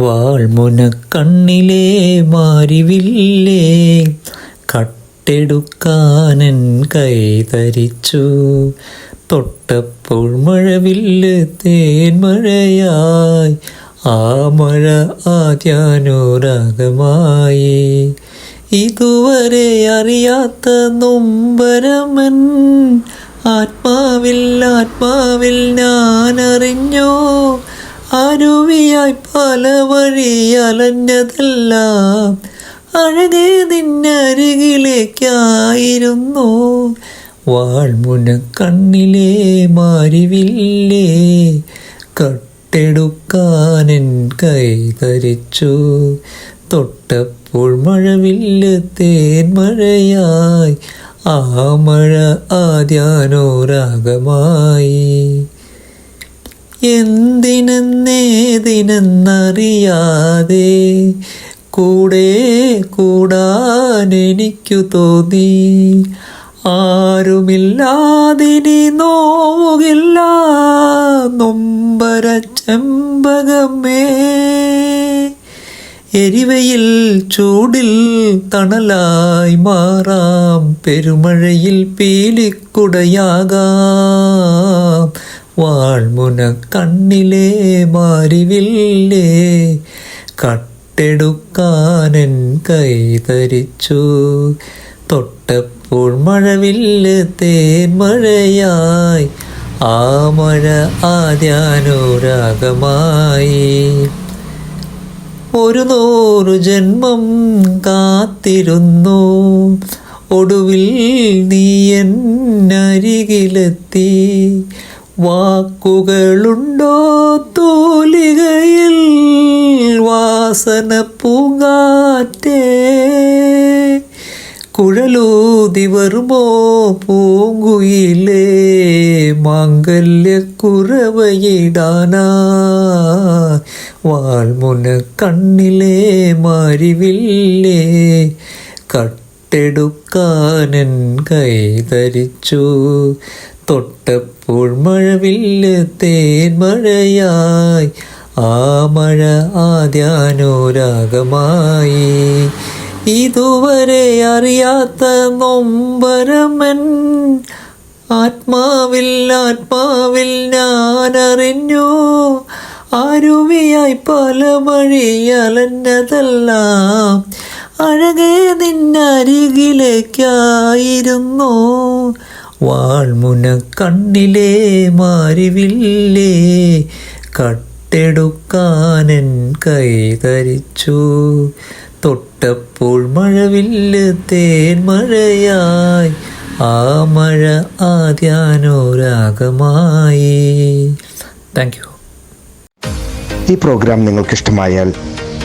വാൾമുന കണ്ണിലെ മാരിവില്ലേ കട്ടെടുക്കാനൻ കൈതരിച്ചു തൊട്ടപ്പോൾ മഴവില്ല് തേൻമഴയായി ആ മഴ ആദ്യാനുരാഗമായി. ഇതുവരെ അറിയാത്ത നൊമ്പരമൻ. ആത്മാവിൽ ആത്മാവിൽ ഞാൻ അറിഞ്ഞോ അരുവിയായി പല വഴി അലഞ്ഞതെല്ലാം അഴകേ നിന്നരികിലേക്കായിരുന്നു. വാൾമുന കണ്ണിലെ മാരിവില്ലേ കട്ടെടുക്കാനൻ കൈതരിച്ചു തൊട്ടപ്പോൾ മഴവില്ല് തേൻമഴയായി ആ മഴ ആദ്യാനോരാഗമായി എന്തിനെന്നേതിനെന്നറിയാതെ കൂടെ കൂടാൻ എനിക്കു തോന്നി. ആരുമില്ലാതിനി നോവില്ല നൊമ്പര ചെമ്പകമേ എരിവയിൽ ചൂടിൽ തണലായി മാറാം പെരുമഴയിൽ പീലിക്കുടയാകാം. വാൾമുന കണ്ണിലെ മാരിവില്ലേ? കട്ടെടുക്കാനൻ കൈതരിച്ചു. തൊട്ടപ്പോൾ മഴവില്ല് തേൻമഴയായി ആ മഴ ആദ്യാനുരാഗമായി. ഒരു നൂറു ജന്മം കാത്തിരുന്നു. ഒടുവിൽ നീ എന്നരികിലെത്തി. വാക്കുകളുണ്ടോ തോലികയിൽ? വാസന പൂങ്കാറ്റേ. കുഴലൂതി വരുമോ പൂങ്കുയിലേ? മാങ്കല്യക്കുറവയിടാനാ വാൾമുന കണ്ണിലേ മാരിവില്ലേ? കട്ടെടുക്കാനൻ കൈതരിച്ചു തൊട്ടപ്പോൾ മഴവില്ല് തേൻമഴയായി ആ മഴ ആദ്യാനുരാഗമായി. ഇതുവരെ അറിയാത്ത നൊമ്പരമൻ ആത്മാവിൽ ആത്മാവിൽ ഞാൻ അറിഞ്ഞു ആരുവിയായി പല വഴി അലഞ്ഞതെല്ലാം അഴകേ നിന്നരികിലേക്കായിരുന്നു. വാൾമുന കണ്ണിലെ മാരിവില്ലേ കട്ടെടുക്കാനൻ കൈതരിച്ചു തൊട്ടപ്പോൾ മഴവില്ല് തേൻമഴയായി ആ മഴ ആദ്യാനുരാഗമായി. Thank you. ഈ പ്രോഗ്രാം നിങ്ങൾക്ക് ഇഷ്ടമായാൽ